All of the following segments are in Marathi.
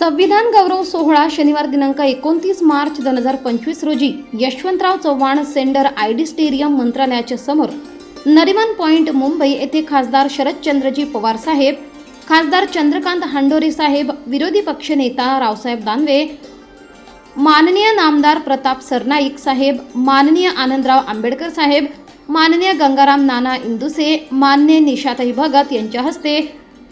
संविधान गौरव सोहळा शनिवार दिनांक एकोणतीस मार्च दोन हजार पंचवीस रोजी Yashwantrao Chavan centre I D stadium मंत्रालयाच्या समोर. नरिमन पॉइंट मुंबई येथे खासदार शरदचंद्रजी पवार साहेब खासदार चंद्रकांत हांडोरे साहेब विरोधी पक्षनेता रावसाहेब दानवे माननीय नामदार प्रताप सरनाईक साहेब माननीय आनंदराव आंबेडकर साहेब माननीय गंगाराम नाना इंदुसे मान्य निशाताई भगत यांच्या हस्ते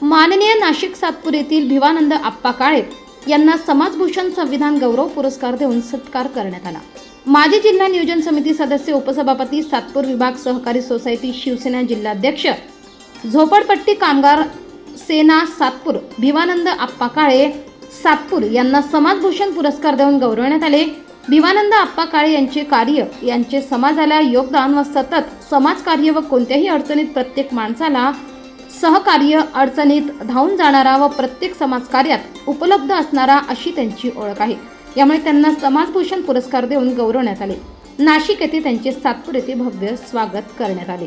माननीय नाशिक सातपूर येथील भिवानंद आप्पा काळे यांना समाजभूषण संविधान गौरव पुरस्कार देऊन सत्कार करण्यात आला. माजी जिल्हा नियोजन समिती सदस्य उपसभापती सातपूर विभाग सहकारी सोसायटी शिवसेना जिल्हाध्यक्ष झोपडपट्टी कामगार सेना सातपूर भिवानंद आप्पा काळे सातपूर यांना समाजभूषण पुरस्कार देऊन गौरवण्यात आले. भिवानंद आप्पा काळे यांचे कार्य यांचे समाजाला योगदान व सतत समाजकार्य व कोणत्याही अडचणीत प्रत्येक माणसाला सहकार्य अडचणीत धावून जाणारा व प्रत्येक समाजकार्यात उपलब्ध असणारा अशी त्यांची ओळख आहे. यामुळे त्यांना समाजभूषण पुरस्कार देऊन गौरवण्यात आले. नाशिक येथे त्यांचे सातपूर येथे भव्य स्वागत करण्यात आले.